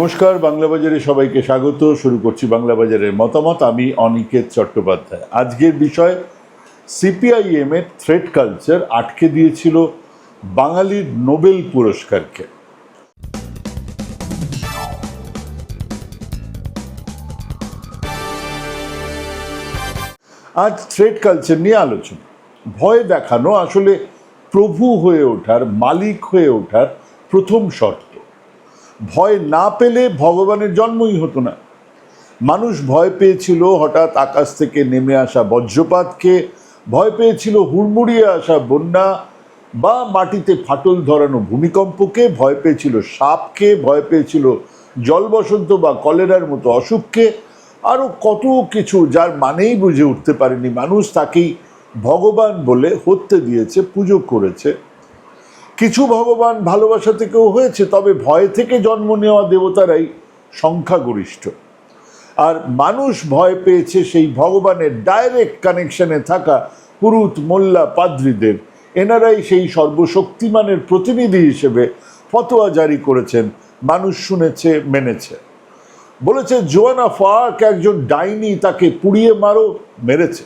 নমস্কার, বাংলা বাজারে সবাইকে স্বাগত। শুরু করছি বাংলা বাজারের মতামত। আমি অনিকেত চট্টোপাধ্যায়। আজকের বিষয়, সিপিআইএম এর থ্রেড কালচার আটকে দিয়েছিল বাঙালির নোবেল পুরস্কারকে। আজ থ্রেড কালচার নিয়ে আলোচনা। ভয় দেখানো আসলে প্রভু হয়ে ওঠার, মালিক হয়ে ওঠার প্রথম শর্ত। ভয় না পেলে ভগবানের জন্মই হতো না। মানুষ ভয় পেয়েছিল হঠাৎ আকাশ থেকে নেমে আসা বজ্রপাতকে, ভয় পেয়েছিল হুড়মুড়িয়ে আসা বন্যা বা মাটিতে ফাটল ধরানো ভূমিকম্পকে, ভয় পেয়েছিল সাপকে, ভয় পেয়েছিল জল বসন্ত বা কলেরার মতো অসুখকে। আরও কত কিছু যার মানেই বুঝে উঠতে পারেনি মানুষ, তাকেই ভগবান বলে হত্যে দিয়েছে, পুজো করেছে। কিছু ভগবান ভালোবাসা থেকেও হয়েছে, তবে ভয় থেকে জন্ম নেওয়া দেবতারাই সংখ্যাগরিষ্ঠ। আর মানুষ ভয় পেয়েছে সেই ভগবানের ডাইরেক্ট কানেকশনে থাকা পুরুত, মোল্লা পাদ্রীদের এনারাই সেই সর্বশক্তিমানের প্রতিনিধি হিসেবে ফতোয়া জারি করেছেন, মানুষ শুনেছে, মেনেছে। বলেছে, জোয়ানা ফাক, একজন ডাইনি, তাকে পুড়িয়ে মারো, মেরেছে।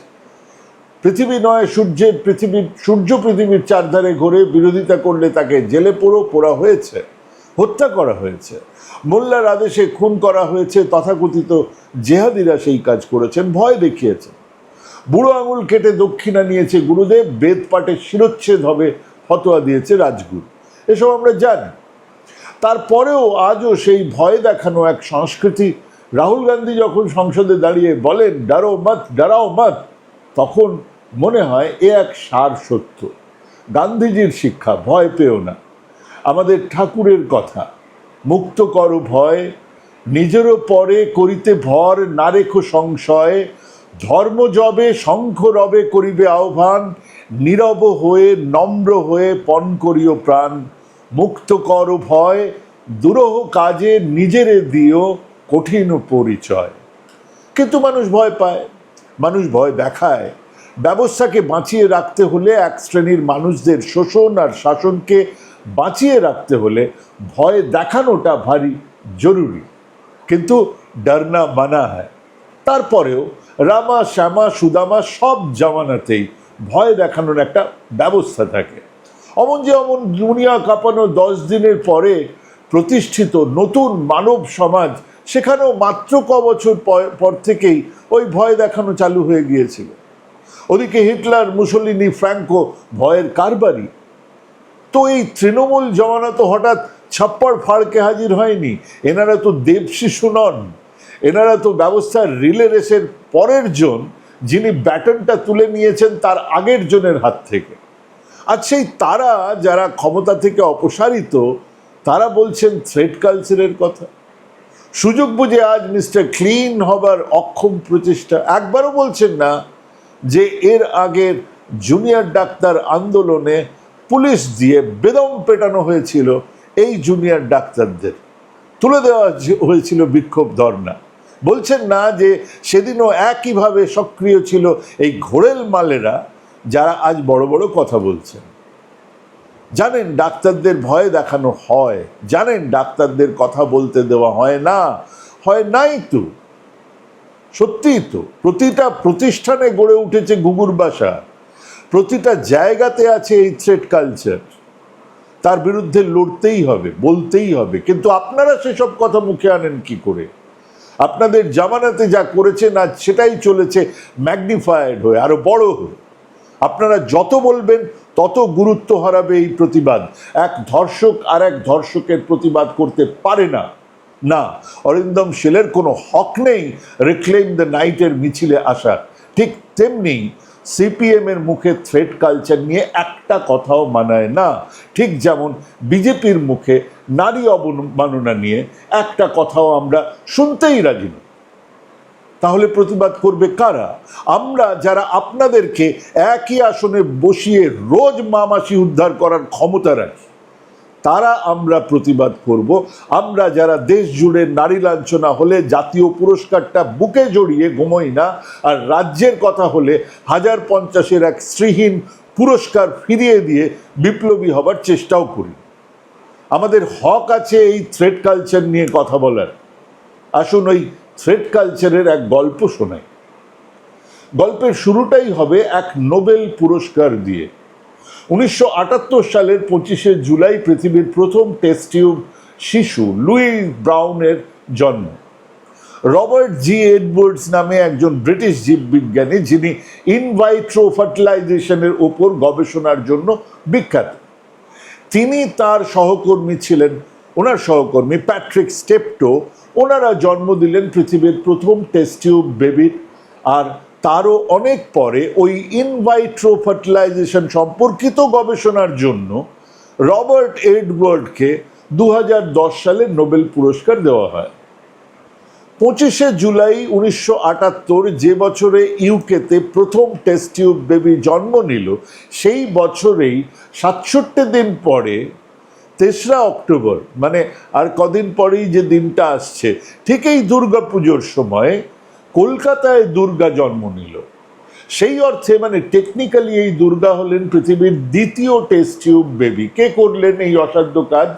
পৃথিবী নয়, সূর্যের পৃথিবীর সূর্য পৃথিবীর চারধারে ঘুরে বিরোধিতা করলে তাকে জেলে পোড়ো পোড়া হয়েছে, হত্যা করা হয়েছে। মোল্লার আদেশে খুন করা হয়েছে, তথাকথিত জেহাদিরা সেই কাজ করেছেন, ভয় দেখিয়েছেন। বুড়ো আঙুল কেটে দক্ষিণা নিয়েছে গুরুদেব, বেদ পাঠে শিরোচ্ছেদ হবে, ফতোয়া দিয়েছে রাজগুরু। এসব আমরা জানি। তারপরেও আজও সেই ভয় দেখানো এক সংস্কৃতি, রাহুল গান্ধী যখন সংসদে দাঁড়িয়ে বলেন, ডারো মত, ডারাও মত, তখন মনে হয় এ এক সার সত্য। গান্ধীজির শিক্ষা, ভয় পেও না। আমাদের ঠাকুরের কথা, মুক্ত কর ভয়, নিজেরও পরে করিতে ভর, না রেখো সংশয়, ধর্ম জবে, শঙ্খ রবে করিবে আহ্বান, নীরব হয়ে, নম্র হয়ে পণ করিও প্রাণ। মুক্ত কর ভয়, দুরহ কাজে নিজেরে দিও কঠিন পরিচয়। কিন্তু মানুষ ভয় পায়, মানুষ ভয় দেখায়। ব্যবস্থাকে বাঁচিয়ে রাখতে হলে এক শ্রেণির মানুষদের শোষণ আর শাসনকে বাঁচিয়ে রাখতে হলে ভয় দেখানোটা ভারী জরুরি। কিন্তু ডরনা মানা হয়। তারপরেও রামা, শ্যামা, সুদামা সব জামানাতেই ভয় দেখানোর একটা ব্যবস্থা থাকে। অমন যে অমন দুনিয়া কাঁপানো দশ দিনের পরে প্রতিষ্ঠিত নতুন মানব সমাজ সেখানেও মাত্র ক বছর পর- পর থেকেই ওই ভয় দেখানো চালু হয়ে গিয়েছিল। ওদিকে হিটলার, মুসলিনি, ফ্র্যাঙ্কো ভয়ের কারবারি। তো এই তৃণমূল জমানা তো হঠাৎ ছাপ্পড় ফাড়কে হাজির হয়নি। এনারা তো দেব শিশু নন। এনারা তো ব্যবস্থার রিলে রেসের পরের জন, যিনি ব্যাটনটা তুলে নিয়েছেন তার আগের জনের হাত থেকে। আর সেই তারা যারা ক্ষমতা থেকে অপসারিত, তারা বলছেন থ্রেড কালচারের কথা। সুযোগ বুঝে আজ মিস্টার ক্লিন হবার অক্ষম প্রচেষ্টা। একবারও বলছেন না যে এর আগের জুনিয়র ডাক্তার আন্দোলনে পুলিশ দিয়ে বেদম পেটানো হয়েছিল এই জুনিয়র ডাক্তারদের। তুলে দেওয়া হয়েছিল বিক্ষোভ ধর্না বলছেন না যে সেদিনও একইভাবে সক্রিয় ছিল এই ঘোড়েল মালেরা যারা আজ বড় বড় কথা বলছেন। জানেন ডাক্তারদের ভয় দেখানো হয়, জানেন ডাক্তারদের কথা বলতে দেওয়া হয় না, হয় নাই তো। সত্যিই তো, প্রতিটা প্রতিষ্ঠানে গড়ে উঠেছে গুগুর বাসা, প্রতিটা জায়গাতে আছে এই থ্রেড কালচার তার বিরুদ্ধে লড়তেই হবে, বলতেই হবে, কিন্তু আপনারা সেসব কথা মুখে আনেন কি করে? আপনাদের জামানাতে যা করেছেন আজ সেটাই চলেছে ম্যাগনিফায়েড হয়ে, আরও বড় হয়ে। আপনারা যত বলবেন, তত গুরুত্ব হারাবে এই প্রতিবাদ। এক ধর্ষক আর এক ধর্ষকের প্রতিবাদ করতে পারে না। না, অরিন্দম শিলের কোনো হক নেই রিক্লেম দ্য নাইটের মিছিলে আসা ঠিক তেমনি সিপিএম এর মুখে থ্রেড কালচার নিয়ে একটা কথাও মানায় না। ঠিক যেমন বিজেপির মুখে নারী অবমাননা নিয়ে একটা কথাও আমরা শুনতেই রাজি নই তাহলে প্রতিবাদ করবে কারা? আমরা যারা আপনাদেরকে একই আসনে বসিয়ে রোজ মামাসি উদ্ধার করার ক্ষমতা রাখি। তারা আমরা প্রতিবাদ করব। আমরা যারা দেশ জুড়ে নারী লাঞ্ছনা হলে, জাতীয় পুরস্কারটা বুকে জড়িয়ে ঘুমোই না, আর রাজ্যের কথা হলে হাজার পঞ্চাশের এক শ্রীহীন পুরস্কার ফিরিয়ে দিয়ে বিপ্লবী হবার চেষ্টাও করি। আমাদের হক আছে এই থ্রেড কালচার নিয়ে কথা বলার। আসুন ওই থ্রেড কালচারের এক গল্প শোনাই। গল্পের শুরুটাই হবে এক নোবেল পুরস্কার দিয়ে। উনিশশো আটাত্তর সালের পঁচিশে জুলাই পৃথিবীর প্রথম টেস্ট টিউব শিশু, লুই ব্রাউনের জন্ম। রবার্ট জি এডওয়ার্ডস নামে একজন ব্রিটিশ জীববিজ্ঞানী, যিনি ইনভাইট্রো ফার্টিলাইজেশনের ওপর গবেষণার জন্য বিখ্যাত। তিনি তার সহকর্মী ছিলেন, ওনার সহকর্মী প্যাট্রিক স্টেপটো। ওনারা জন্ম দিলেন পৃথিবীর প্রথম টেস্ট টিউব বেবির আর তারও অনেক পরে ওই ইনভাইট্রো ফার্টিলাইজেশন সম্পর্কিত গবেষণার জন্য রবার্ট এডওয়ার্ডকে দু হাজার দশ সালে নোবেল পুরস্কার দেওয়া হয়। পঁচিশে জুলাই উনিশশো আটাত্তর যে বছরে ইউকেতে প্রথম টেস্ট টিউব বেবি জন্ম নিল, সেই বছরেই সাতষট্টি দিন পরে, তেসরা অক্টোবর মানে আর কদিন পরেই যে দিনটা আসছে, ঠিক এই দুর্গা পুজোর সময় কলকাতায় দুর্গা জন্ম নিল। সেই অর্থে মানে টেকনিক্যালি এই দুর্গা হলেন পৃথিবীর দ্বিতীয় টেস্ট টিউব বেবি কে করলেন এই অসাধ্য কাজ?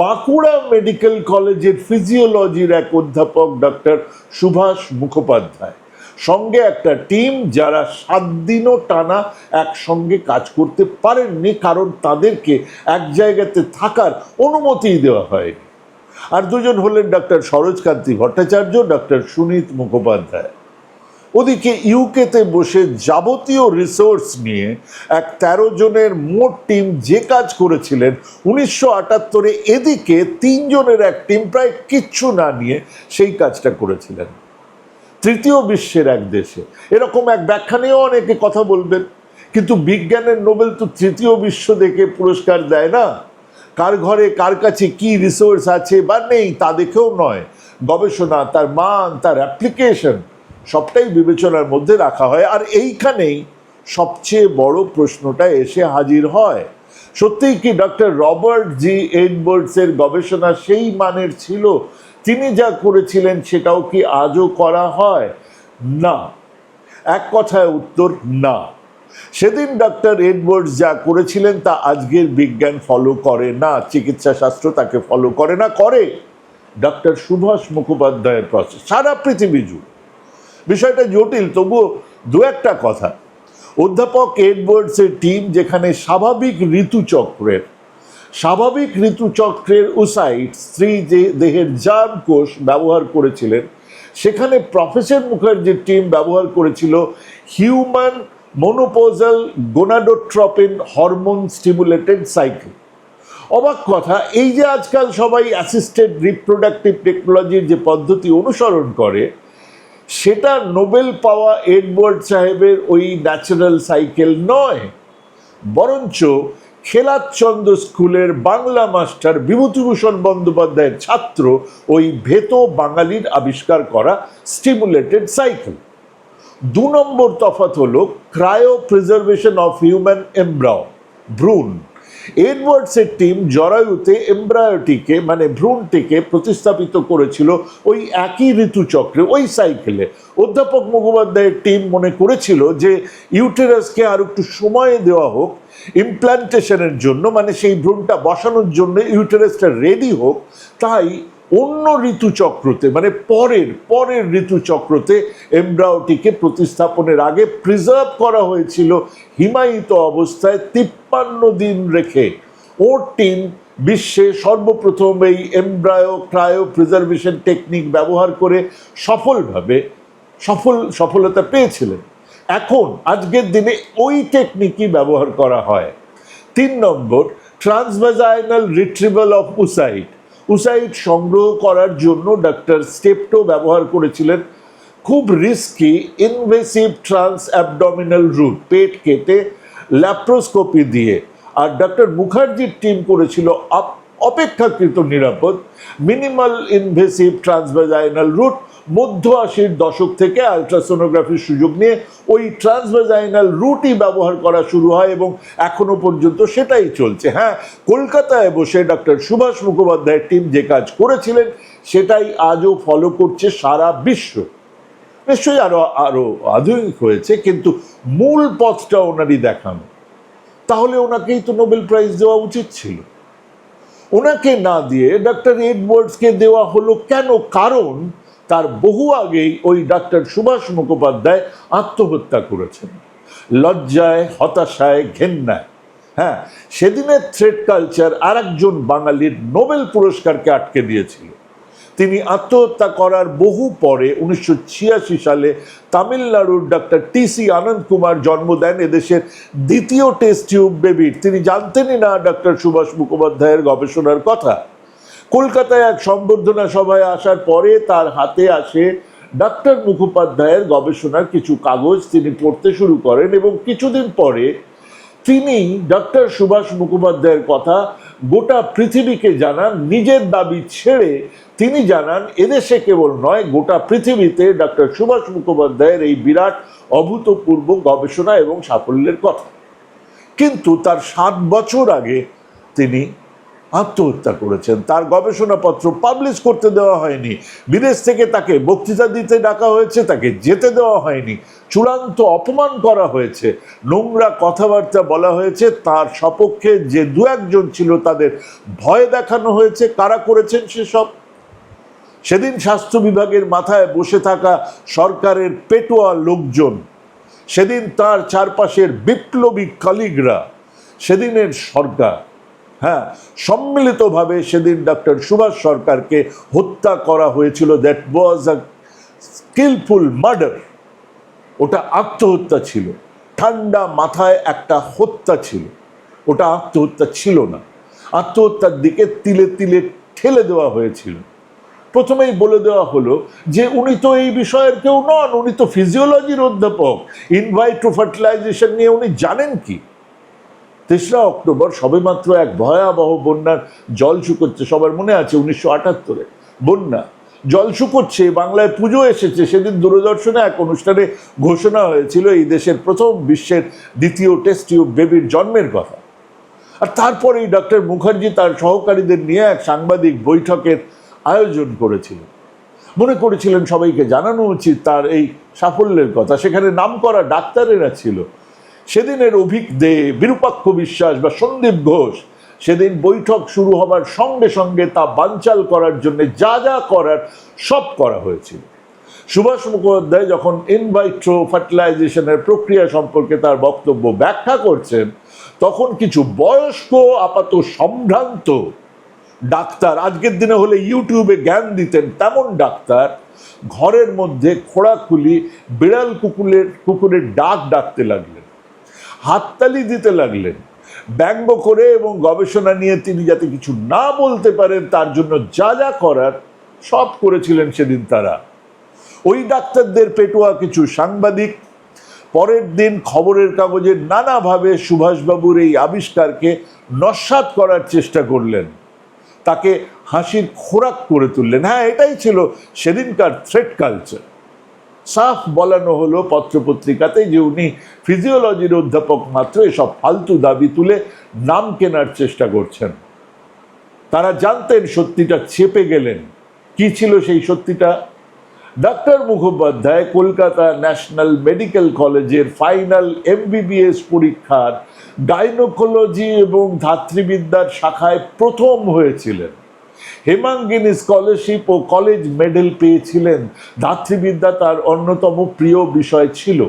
বাঁকুড়া মেডিকেল কলেজের ফিজিওলজির এক অধ্যাপক ডক্টর সুভাষ মুখোপাধ্যায়। সঙ্গে একটা টিম যারা সাত দিনও টানা একসঙ্গে কাজ করতে পারেননি, কারণ তাদেরকে এক জায়গাতে থাকার অনুমতি দেওয়া হয়নি। আর দুজন হলেন ডক্টর সরোজকান্তি ভট্টাচার্য ডক্টর সুনীত মুখোপাধ্যায়। ওদিকে ইউকেতে বসে যাবতীয় রিসোর্স নিয়ে এক তেরো জনের মোট টিম যে কাজ করেছিলেন, উনিশশো আটাত্তরে এদিকে তিনজনের এক টিম প্রায় কিচ্ছু না নিয়ে সেই কাজটা করেছিলেন। তৃতীয় বিশ্বের এক দেশে। এরকম এক ব্যাখ্যা নিয়েও অনেকে কথা বলবেন, কিন্তু বিজ্ঞানের নোবেল তো তৃতীয় বিশ্ব দেখে পুরস্কার দেয় না। কার ঘরে কার কাছে কি রিসোর্স আছে বা নেই তা দেখেও নয়। গবেষণা, তার মান, তার অ্যাপ্লিকেশন সবটাই বিবেচনার মধ্যে রাখা হয়। আর এইখানেই সবচেয়ে বড় প্রশ্নটা এসে হাজির হয়। সত্যিই কি ডক্টর রবার্ট জি এডওয়ার্ডসের গবেষণা সেই মানের ছিল? তিনি যা করেছিলেন সেটাও কি আজও করা হয়? না। এক কথায় উত্তর, না। সেদিন ডক্টর এডওয়ার্ডস যা করেছিলেন তা আজকের বিজ্ঞান ফলো করে না, চিকিৎসা শাস্ত্র তাকে ফলো করে না, করে ডক্টর সুভাষ মুখোপাধ্যায়ের প্রসেস সারা পৃথিবী জুড়ে। বিষয়টা জটিল, তবুও দু একটা কথা। অধ্যাপক এডওয়ার্ডসের টিম যেখানে স্বাভাবিক ঋতুচক্রের স্বাভাবিক ঋতুচক্রের উসাইট স্ত্রী যে দেহের জার্ম কোষ ব্যবহার করেছিলেন, সেখানে প্রফেসর মুখার্জির টিম ব্যবহার করেছিল human menopausal gonadotropin hormone stimulated cycle অবাক কথা, এই যে আজকাল সবাই অ্যাসিস্টেড রিপ্রোডাক্টিভ টেকনোলজির যে পদ্ধতি অনুসরণ করে, সেটা নোবেল পাওয়া এডওয়ার্ড সাহেবের ওই ন্যাচারাল সাইকেল নয়। বরঞ্চ খেলাচন্দ্র স্কুলের বাংলা মাস্টার বিভূতিভূষণ বন্দ্যোপাধ্যায়ের ছাত্র ওই ভেত বাঙালির আবিষ্কার করা স্টিমুলেটেড সাইকেল দু নম্বর তফাত হলো cryo preservation of human embryo ভ্রূণ এডওয়ার্ডসের টিম জরায়ুতে এমব্রায়োটিকে মানে ভ্রূণটিকে প্রতিস্থাপিত করেছিল ওই একই ঋতুচক্রে, ওই সাইকেলে অধ্যাপক মুখোপাধ্যায়ের টিম মনে করেছিল যে ইউটেরাসকে আর একটু সময় দেওয়া হোক ইমপ্লান্টেশনের জন্য মানে সেই ভ্রূণটা বসানোর জন্য ইউটেরাসটা রেডি হোক, তাই অন্য ঋতুচক্রতে মানে পরের পরের ঋতুচক্রতে এমব্রাওটিকে প্রতিস্থাপনের আগে প্রিজার্ভ করা হয়েছিল হিমায়িত অবস্থায় তিপ্পান্ন দিন রেখে। ওর টিম বিশ্বে সর্বপ্রথম এই এমব্রায়ো ক্রায়ো প্রিজার্ভেশন টেকনিক ব্যবহার করে সফলভাবে সফল, সফলতা পেয়েছিলেন। এখন, আজকের দিনে ওই টেকনিকই ব্যবহার করা হয়। তিন number transvaginal retrieval of oocyte oocyte সংগ্রহ করার জন্য ডাক্তার স্টেপটো ব্যবহার করেছিলেন। খুব risky invasive trans abdominal route পেট কেটে ল্যাপ্রোস্কোপি দিয়ে। আর ডাক্তার মুখার্জির টিম করেছিল অপেক্ষাকৃত নিরাপদ মিনিমাল ইনভেসিভ ট্রান্সভেজাইনাল রুট মধ্য আশির দশক থেকে আলট্রাসোনোগ্রাফির সুযোগ নিয়ে ওই ট্রান্সভাজাইনাল রুটই ব্যবহার করা শুরু হয় এবং এখনও পর্যন্ত সেটাই চলছে। হ্যাঁ কলকাতায় বসে ডক্টর সুভাষ মুখোপাধ্যায়ের টিম যে কাজ করেছিলেন, সেটাই আজও ফলো করছে সারা বিশ্ব। নিশ্চয়ই আরও আরও আধুনিক হয়েছে, কিন্তু মূল পথটা ওনারই দেখানো। তাহলে ওনাকেই তো নোবেল প্রাইজ দেওয়া উচিত ছিল। ওনাকে না দিয়ে ডাক্তার এডওয়ার্ডসকে দেওয়া হলো কেন? কারণ তার বহু আগেই ওই ডাক্তার সুভাষ মুখোপাধ্যায় আত্মহত্যা করেছেন। লজ্জায়, হতাশায়, ঘেন্নায়। হ্যাঁ সেদিনের থ্রেড কালচার আর একজন বাঙালির নোবেল পুরস্কারকে আটকে দিয়েছিল। তিনি আত্মহত্যা করার বহু পরে উনিশশো ছিয়াশি সালে তামিলনাড়ুর doctor T C Anand Kumar জন্ম দেন এদেশের দ্বিতীয় টেস্ট টিউব বেবির তিনি জানতেনই না ডক্টর সুভাষ মুখোপাধ্যায়ের গবেষণার কথা। কলকাতায় এক সম্বর্ধনা সভায় আসার পরে তার হাতে আসে ডক্টর মুখোপাধ্যায়ের গবেষণার কিছু কাগজ তিনি পড়তে শুরু করেন এবং কিছুদিন পরে তিনি ডক্টর সুভাষ মুখোপাধ্যায়ের কথা গোটা পৃথিবীকে জানান, নিজের দাবি ছেড়ে তিনি জানান, এদেশে কেবল নয়, গোটা পৃথিবীতে ডক্টর সুভাষ মুখোপাধ্যায়ের এই বিরাট অভূতপূর্ব গবেষণা এবং সাফল্যের কথা। কিন্তু তার সাত বছর আগে তিনি আত্মহত্যা করেছেন। তার গবেষণাপত্র পাবলিশ করতে দেওয়া হয়নি। বিদেশ থেকে তাকে বক্তৃতা দিতে ডাকা হয়েছে, তাকে যেতে দেওয়া হয়নি। চূড়ান্ত অপমান করা হয়েছে। নোংরা কথাবার্তা বলা হয়েছে। তার সপক্ষে যে দু একজন ছিল, তাদের ভয় দেখানো হয়েছে। কারা করেছেন সেসব? সেদিন স্বাস্থ্য বিভাগের মাথায় বসে থাকা সরকারের পেটোয়া লোকজন, সেদিন তার চারপাশের বিপ্লবী কালিগরা সেদিনের সরকার। হ্যাঁ সম্মিলিতভাবে সেদিন ডক্টর সুভাষ সরকারকে হত্যা করা হয়েছিল। That was a skillful murder ওটা আত্মহত্যা ছিল। ঠান্ডা মাথায় একটা হত্যা ছিল। ওটা আত্মহত্যা ছিল না। আত্মহত্যার দিকে তিলে তিলে ঠেলে দেওয়া হয়েছিল। প্রথমেই বলে দেওয়া হলো যে, উনি তো এই বিষয়ের কেউ নন, উনি তো ফিজিওলজির অধ্যাপক। ইনভাইট্রো ফার্টিলাইজেশন নিয়ে উনি জানেন কি? তেসরা অক্টোবর সবেমাত্র এক ভয়াবহ বন্যার জল শুকোচ্ছে, সবার মনে আছে উনিশশো আটাত্তরে। বন্যা। জল শুকোচ্ছে, বাংলায় পুজো এসেছে, সেদিন দূরদর্শনে এক অনুষ্ঠানে ঘোষণা হয়েছিল, এই দেশের প্রথম বিশ্বের দ্বিতীয় টেস্ট বেবির জন্মের কথা। আর তারপরেই ডক্টর মুখার্জি তার সহকারীদের নিয়ে এক সাংবাদিক বৈঠকের আয়োজন করেছিলেন। মনে করেছিলেন সবাইকে জানানো উচিত তার এই সাফল্যের কথা। সেখানে নামকরা ডাক্তারেরা ছিল সেদিনের অভিক দে, বিরূপাক্ষ বিশ্বাস বা সন্দীপ ঘোষ, সেদিন বৈঠক শুরু হবার সঙ্গে সঙ্গে তা বানচাল করার জন্য যা যা করার সব করা হয়েছিল। সুভাষ মুখোপাধ্যায় যখন ইনভাইট্রো ফার্টিলাইজেশনের প্রক্রিয়া সম্পর্কে তার বক্তব্য ব্যাখ্যা করছেন, তখন কিছু বয়স্ক, আপাত সম্ভ্রান্ত ডাক্তার, আজকের দিনে হলে ইউটিউবে জ্ঞান দিতেন তেমন ডাক্তার, ঘরের মধ্যে খোড়াখুলি, বিড়াল কুকুরের কুকুরের ডাক ডাকতে লাগলেন। হাততালি দিতে লাগলেন। ব্যঙ্গ করে এবং গবেষণা নিয়ে তিনি যাতে কিছু না বলতে পারেন, তার জন্য যা যা করার সব করেছিলেন সেদিন তারা। ওই ডাক্তারদের পেটোয়া কিছু সাংবাদিক। পরের দিন খবরের কাগজে নানাভাবে সুভাষবাবুর এই আবিষ্কারকে নস্বাত করার চেষ্টা করলেন। তাকে হাসির খোরাক করে তুললেন। হ্যাঁ এটাই ছিল সেদিনকার থ্রেড কালচার সাফ বলানো হলো পত্রপত্রিকাতে যে উনি ফিজিওলজির অধ্যাপক মাত্র এসব ফালতু দাবি তুলে নাম কেনার চেষ্টা করছেন। তারা জানতেন সত্যিটা চেপে গেলেন। কি ছিল সেই সত্যিটা? Doctor Mukhopadhyay Kolkata national medical কলেজের ফাইনাল এমবিবিএস পরীক্ষার গাইনোকোলজি এবং ধাত্রীবিদ্যার শাখায় প্রথম হয়েছিলেন। হেমাঙ্গিনী স্কলারশিপ ও কলেজ মেডেল পেয়েছিলেন। ধাত্রীবিদ্যা তার অন্যতম প্রিয় বিষয় ছিল।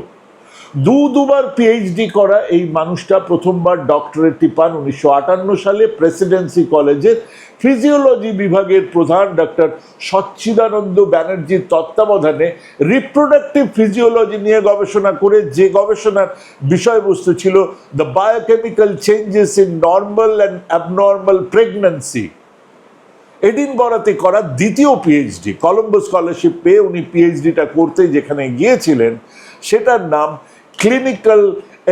দু দুবার পিএইচডি করা এই মানুষটা প্রথমবার ডক্টরেটটি পান উনিশশো আটান্ন সালে প্রেসিডেন্সি কলেজের ফিজিওলজি বিভাগের প্রধান ডক্টর সচ্চিদানন্দ ব্যানার্জির তত্ত্বাবধানে রিপ্রোডাক্টিভ ফিজিওলজি নিয়ে গবেষণা করে যে গবেষণার বিষয়বস্তু ছিল the biochemical changes in normal and abnormal pregnancy এডিনবরাতে করা দ্বিতীয় পিএইচডি কলম্বো স্কলারশিপ পেয়ে উনি পিএইচডিটা করতে যেখানে গিয়েছিলেন, সেটার নাম ক্লিনিক্যাল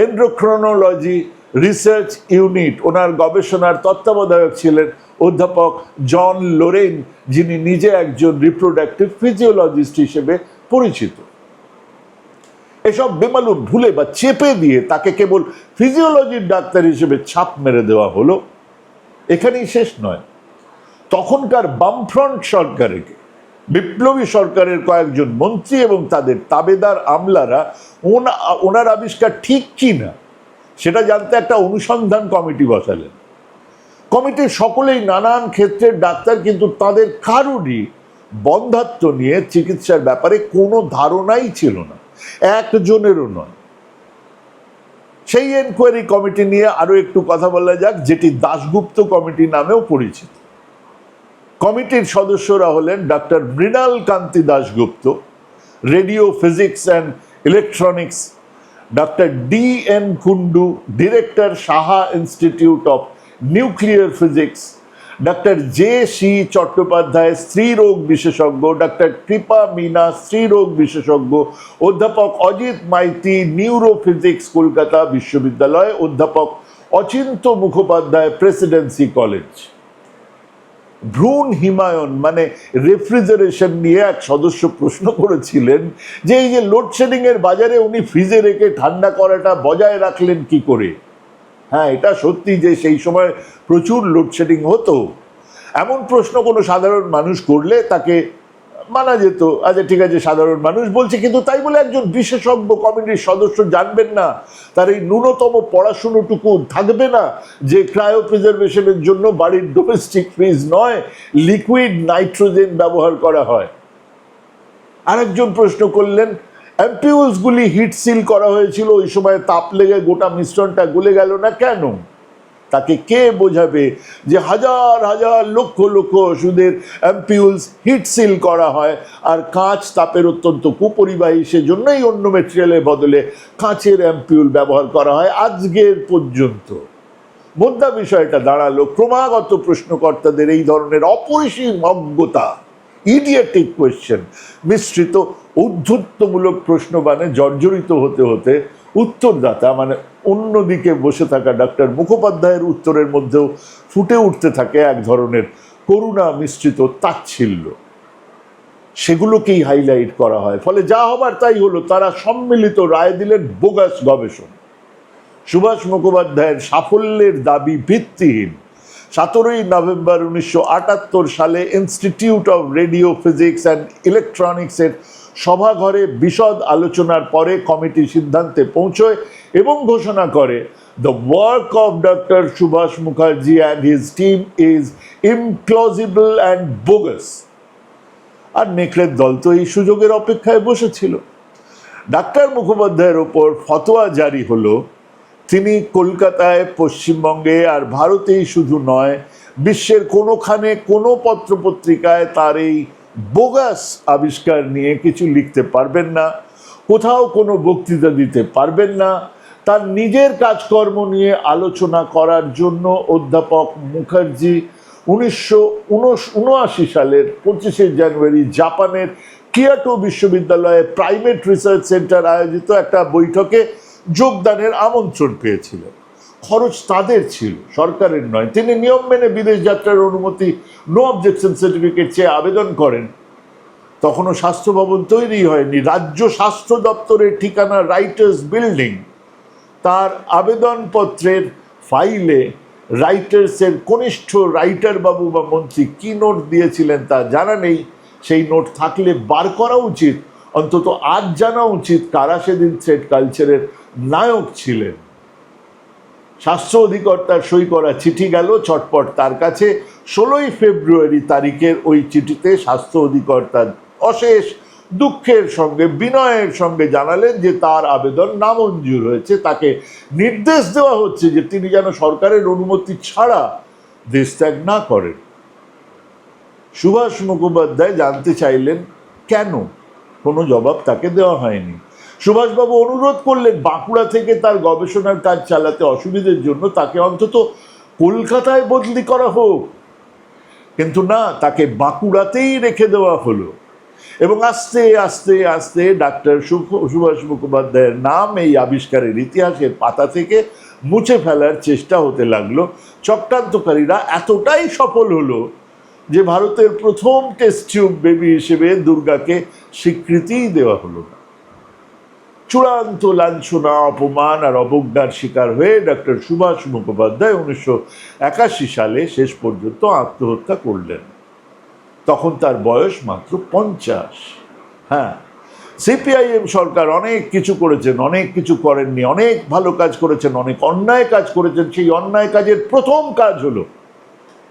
এন্ড্রোক্রোনোলজি রিসার্চ ইউনিট ওনার গবেষণার তত্ত্বাবধায়ক ছিলেন অধ্যাপক জন লোরেন, যিনি নিজে একজন রিপ্রোডাক্টিভ ফিজিওলজিস্ট হিসেবে পরিচিত। এসব বেমালুম ভুলে বা চেপে দিয়ে তাকে কেবল ফিজিওলজির ডাক্তার হিসেবে ছাপ মেরে দেওয়া হলো, এখানেই শেষ নয়। তখনকার বামফ্রন্ট সরকারকে বিপ্লবী সরকারের কয়েকজন মন্ত্রী এবং তাদের তাবেদার আমলারা ওনা- ওনার আবিষ্কার ঠিক কি না, সেটা জানতে একটা অনুসন্ধান কমিটি বসালেন। কমিটির সকলেই নানান ক্ষেত্রের ডাক্তার কিন্তু তাদের কারুরই বন্ধাত্ম নিয়ে চিকিৎসার ব্যাপারে কোনো ধারণাই ছিল না, একজনেরও নয়। সেই এনকোয়ারি কমিটি নিয়ে আরও একটু কথা বলা যাক, যেটি দাশগুপ্ত কমিটি নামেও পরিচিত। কমিটির সদস্যরা হলেন doctor Mrinal Kanti Dasgupta, radio physics and electronics doctor D N Kundu director Saha institute of nuclear physics doctor J C Chattopadhyay, স্ত্রীরোগ বিশেষজ্ঞ ডক্টর কৃপা মিনা, স্ত্রীরোগ বিশেষজ্ঞ, অধ্যাপক অজিত মাইতি, নিউরোফিজিক্স কলকাতা বিশ্ববিদ্যালয়, অধ্যাপক অচিন্ত মুখোপাধ্যায়, প্রেসিডেন্সি কলেজ। ভ্রূণ হিমায়ন মানে রেফ্রিজারেশন নিয়ে এক সদস্য প্রশ্ন করেছিলেন যে এই যে লোডশেডিং এর বাজারে উনি ফ্রিজে রেখে ঠান্ডা করাটা বজায় রাখলেন কি করে? হ্যাঁ এটা সত্যি যে সেই সময় প্রচুর লোডশেডিং হতো। এমন প্রশ্ন কোনো সাধারণ মানুষ করলে তাকে মানা যেত আচ্ছা ঠিক আছে, সাধারণ মানুষ বলছে, কিন্তু তাই বলে একজন বিশেষজ্ঞ কমিটির সদস্য জানবেন না। তার এই ন্যূনতম পড়াশুনোটুকু থাকবে না যে ক্রায়ো প্রিজার্ভেশনের জন্য বাড়ির ডোমেস্টিক ফ্রিজ নয় লিকুইড নাইট্রোজেন ব্যবহার করা হয়। আরেকজন প্রশ্ন করলেন অ্যাম্পিউলসগুলি হিট সিল করা হয়েছিল, ওই সময় তাপ লেগে গোটা মিশ্রণটা গলে গেল না কেন? তাকে কে বোঝাবে যে হাজার হাজার লক্ষ লক্ষ ওষুধের অ্যাম্পিউলস হিট সিল করা হয় আর কাঁচ তাপের অত্যন্ত কুপরিবাহী, সেজন্যই অন্য মেটেরিয়ালের বদলে কাঁচের অ্যাম্পিউল ব্যবহার করা হয় আজকের পর্যন্ত। মোদ্দা বিষয়টা দাঁড়াল, ক্রমাগত প্রশ্নকর্তাদের এই ধরনের অপরিসীম অজ্ঞতা ইডিয়েটিক কোয়েশ্চেন মিশ্রিত ঔদ্ধত্যমূলক প্রশ্নবানে জর্জরিত হতে হতে উত্তরদাতা মানে অন্যদিকে বসে থাকা ডাক্তার মুখোপাধ্যায়ের উত্তরের মধ্যেও ফুটে উঠতে থাকে এক ধরনের করুণা মিশ্রিত তাচ্ছিল্য। সেগুলোকেই হাইলাইট করা হয়। ফলে যা হবার তাই হলো, তারা সম্মিলিত রায় দিলেন বোগাস গবেষণা সুভাষ মুখোপাধ্যায়ের সাফল্যের দাবি ভিত্তিহীন। সতেরোই নভেম্বর উনিশশো আটাত্তর সালে institute of radio physics and ইলেকট্রনিক্সের সভাঘরে বিশদ আলোচনার পরে কমিটি সিদ্ধান্তে পৌঁছয় এবং ঘোষণা করে the work of doctor Subhash Mukherjee and his team is impossible and bogus আর নেকড়ের দল তো এই সুযোগের অপেক্ষায় বসেছিল। ডাক্তার মুখোপাধ্যায়ের ওপর ফতোয়া জারি হলো, তিনি কলকাতায়, পশ্চিমবঙ্গে আর ভারতেই শুধু নয়, বিশ্বের কোনোখানে কোনো পত্রপত্রিকায় তার এই বোগাস আবিষ্কার নিয়ে কিছু লিখতে পারবেন না, কোথাও কোনো বক্তৃতা দিতে পারবেন না। তার নিজের কাজকর্ম নিয়ে আলোচনা করার জন্য অধ্যাপক মুখার্জি উনিশশো উনআশি সালের পঁচিশে জানুয়ারি জাপানের কিয়াটো বিশ্ববিদ্যালয়ে প্রাইভেট রিসার্চ সেন্টার আয়োজিত একটা বৈঠকে যোগদানের আমন্ত্রণ পেয়েছিলেন। খরচ তাদের ছিল। সরকারের নয়। তিনি নিয়ম মেনে বিদেশ যাত্রার অনুমতি নো অবজেকশন সার্টিফিকেট চেয়ে আবেদন করেন। তখনও স্বাস্থ্য ভবন তৈরি হয়নি। রাজ্য স্বাস্থ্য দপ্তরের ঠিকানা রাইটার্স বিল্ডিং। তার আবেদনপত্রের ফাইলে রাইটার্সের কনিষ্ঠ রাইটার বাবু বা মন্ত্রী কী নোট দিয়েছিলেন তা জানা নেই। সেই নোট থাকলে বার করা উচিত। অন্তত আজ জানা উচিত কারা সেদিন থ্রেড কালচারের নায়ক ছিলেন। স্বাস্থ্য অধিকর্তার সই করা চিঠি গেল ছটপট তার কাছে। ষোলোই ফেব্রুয়ারি তারিখের ওই চিঠিতে স্বাস্থ্য অধিকর্তার অশেষ দুঃখের সঙ্গে, বিনয়ের সঙ্গে জানালেন যে তার আবেদন নামঞ্জুর হয়েছে। তাকে নির্দেশ দেওয়া হচ্ছে যে তিনি যেন সরকারের অনুমতি ছাড়া দেশ ত্যাগ না করেন। সুভাষ মুখোপাধ্যায় জানতে চাইলেন, কেন? কোনো জবাব তাকে দেওয়া হয়নি। সুভাষবাবু অনুরোধ করলেন, বাঁকুড়া থেকে তার গবেষণার কাজ চালাতে অসুবিধের জন্য তাকে অন্তত কলকাতায় বদলি করা হোক। কিন্তু না, তাকে বাঁকুড়াতেই রেখে দেওয়া হলো। এবং আস্তে আস্তে আস্তে ডাক্তার সুভাষ মুখোপাধ্যায়ের নাম এই আবিষ্কারের ইতিহাসের পাতা থেকে মুছে ফেলার চেষ্টা হতে লাগল। চক্রান্তকারীরা এতটাই সফল হলো যে ভারতের প্রথম টেস্ট টিউব বেবি হিসেবে দুর্গাকে স্বীকৃতিই দেওয়া হলো না। চূড়ান্ত লাঞ্ছনা, অপমান আর অবজ্ঞার শিকার হয়ে ডক্টর সুভাষ মুখোপাধ্যায় উনিশশো একাশি সালে শেষ পর্যন্ত আত্মহত্যা করলেন। তখন তার বয়স মাত্র পঞ্চাশ। হ্যাঁ সিপিআইএম সরকার অনেক কিছু করেছেন, অনেক কিছু করেননি, অনেক ভালো কাজ করেছেন, অনেক অন্যায় কাজ করেছেন। সেই অন্যায় কাজের প্রথম কাজ হলো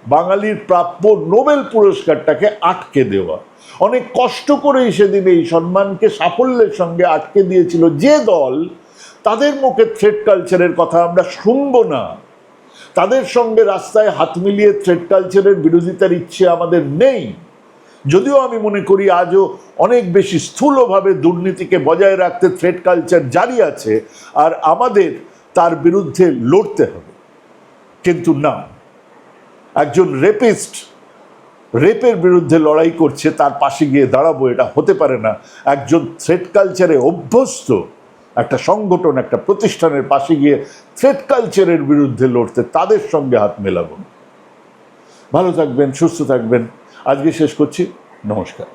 বাঙালির প্রাপ্য নোবেল পুরস্কারটাকে আটকে দেওয়া। অনেক কষ্ট করেই সেদিন এই সম্মানকে সাফল্যের সঙ্গে আটকে দিয়েছিল যে দল তাদের মুখে থ্রেড কালচারের কথা আমরা শুনব না। তাদের সঙ্গে রাস্তায় হাত মিলিয়ে থ্রেড কালচারের বিরোধিতার ইচ্ছে আমাদের নেই। যদিও আমি মনে করি আজও অনেক বেশি স্থূলভাবে দুর্নীতিকে বজায় রাখতে থ্রেড কালচার জারি আছে আর আমাদের তার বিরুদ্ধে লড়তে হবে। কিন্তু না, একজন রেপিস্ট রেপের বিরুদ্ধে লড়াই করছে, তার পাশে গিয়ে দাঁড়াবো, এটা হতে পারে না। একজন থ্রেড কালচারে অভ্যস্ত একটা সংগঠন, একটা প্রতিষ্ঠানের পাশে গিয়ে থ্রেড কালচারের বিরুদ্ধে লড়তে তাদের সঙ্গে হাত মেলাবো। ভালো থাকবেন, সুস্থ থাকবেন। আজকে শেষ করছি। নমস্কার।